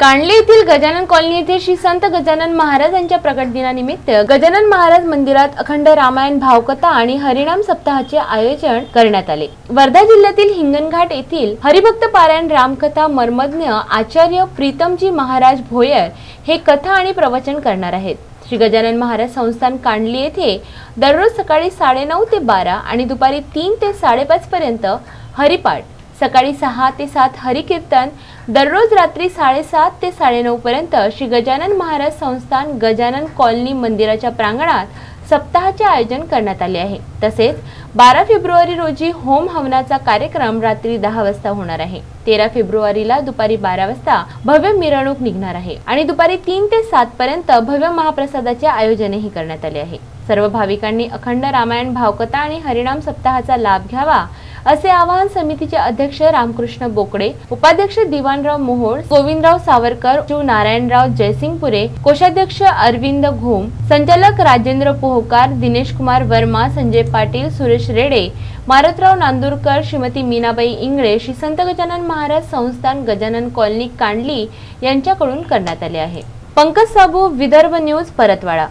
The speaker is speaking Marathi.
कांडली येथील गजानन कॉलनी येथे श्री संत गजानन महाराजांच्या प्रकट दिनानिमित्त गजानन महाराज मंदिरात अखंड रामायण भावकथा आणि हरिनाम सप्ताहाचे आयोजन करण्यात आले. वर्धा जिल्ह्यातील हिंगणघाट येथील हरिभक्त पारायण रामकथा मर्मज्ञ आचार्य प्रीतमजी महाराज भोयर हे कथा आणि प्रवचन करणार आहेत. श्री गजानन महाराज संस्थान कांडली येथे दररोज सकाळी साडेनऊ ते बारा आणि दुपारी तीन ते साडेपाच पर्यंत हरिपाठ सकाळी सहा ते सात हरिकीर्तन दररोज रात्री साडेसात ते साडेनऊ पर्यंत श्री गजानन महाराज संस्थान गजानन कॉलनी मंदिराच्या प्रांगणात सप्ताहाचे आयोजन करण्यात आले आहे. तसेच बारा फेब्रुवारी रोजी होम हवनाचा कार्यक्रम रात्री दहा वाजता होणार आहे. तेरा फेब्रुवारीला दुपारी बारा वाजता भव्य मिरवणूक निघणार आहे आणि दुपारी तीन ते सात पर्यंत भव्य महाप्रसादाचे आयोजनही करण्यात आले आहे. सर्व भाविकांनी अखंड रामायण भावकथा आणि हरिणाम सप्ताहाचा लाभ घ्यावा. असे आवाहन समितीचे अध्यक्ष रामकृष्ण बोकडे उपाध्यक्ष दिवाणराव मोहोळ गोविंदराव सावरकर शिव नारायणराव जयसिंगपुरे कोषाध्यक्ष अरविंद घोम संचालक राजेंद्र पोहकार दिनेश कुमार वर्मा संजय पाटील सुरेश रेडे मारुतराव नांदूरकर श्रीमती मीनाबाई इंगळे श्री संत गजानन महाराज संस्थान गजानन कॉलनी कांडली यांच्याकडून करण्यात आले आहे. पंकज साबू विदर्भ न्यूज परतवाडा.